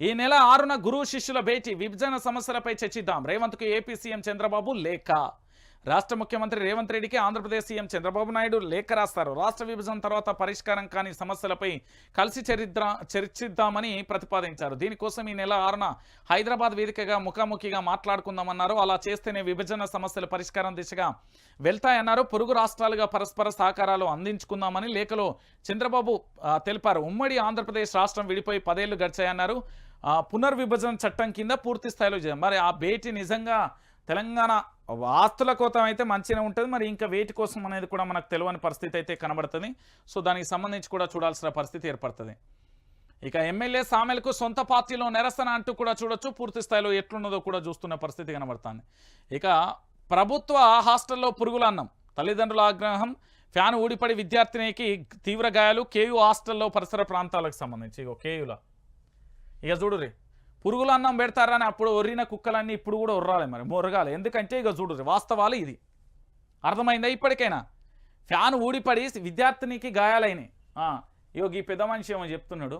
ఈ నెల ఆరున గురువు శిష్యుల భేటీ. విభజన సమస్యలపై చర్చిద్దాం. రేవంత్కు ఏపీ సీఎం చంద్రబాబు లేఖ. రాష్ట్ర ముఖ్యమంత్రి రేవంత్ రెడ్డికి ఆంధ్రప్రదేశ్ సీఎం చంద్రబాబు నాయుడు లేఖ రాస్తారు. రాష్ట్ర విభజన తర్వాత పరిష్కారం కాని సమస్యలపై కలిసి చరిద్ర చర్చిద్దామని ప్రతిపాదించారు. దీనికోసం ఈ నెల ఆరున హైదరాబాద్ వేదికగా ముఖాముఖిగా మాట్లాడుకుందామన్నారు. అలా చేస్తేనే విభజన సమస్యల పరిష్కారం దిశగా వెళ్తాయన్నారు. పొరుగు రాష్ట్రాలుగా పరస్పర సహకారాలు అందించుకుందామని లేఖలో చంద్రబాబు తెలిపారు. ఉమ్మడి ఆంధ్రప్రదేశ్ రాష్ట్రం విడిపోయి పదేళ్ళు గడిచాయన్నారు. పునర్విభజన చట్టం కింద పూర్తి స్థాయిలో చేయాలి. మరి ఆ భేటీ నిజంగా తెలంగాణ ఆస్తుల కోసం అయితే మంచిగా ఉంటుంది. మరి ఇంకా వేటి కోసం అనేది కూడా మనకు తెలియని పరిస్థితి అయితే కనబడుతుంది. సో దానికి సంబంధించి కూడా చూడాల్సిన పరిస్థితి ఏర్పడుతుంది. ఇక ఎమ్మెల్యే సామెలకు సొంత పార్టీలో నిరసన అంటూ కూడా చూడొచ్చు. పూర్తి స్థాయిలో ఎట్లున్నదో కూడా చూస్తున్న పరిస్థితి కనబడుతుంది. ఇక ప్రభుత్వ హాస్టల్లో పురుగుల అన్నం తల్లిదండ్రుల ఆగ్రహం ఫ్యాన్ ఊడిపడి విద్యార్థినికి తీవ్ర గాయాలు కేయూ హాస్టల్లో పరిసర ప్రాంతాలకు సంబంధించి. ఇగో కేయుల. ఇక చూడుర్రి పురుగులు అన్నం పెడతారని అప్పుడు ఒర్రిన కుక్కలన్నీ ఇప్పుడు కూడా ఒర్రాలి మరి మొరగాలి. ఎందుకంటే ఇక చూడుర్రి వాస్తవాలు ఇది. అర్థమైందా ఇప్పటికైనా? ఫ్యాన్ ఊడిపడి విద్యార్థినికి గాయాలైనాయి. ఇగో ఈ పెద్ద మనిషి ఏమో చెప్తున్నాడు.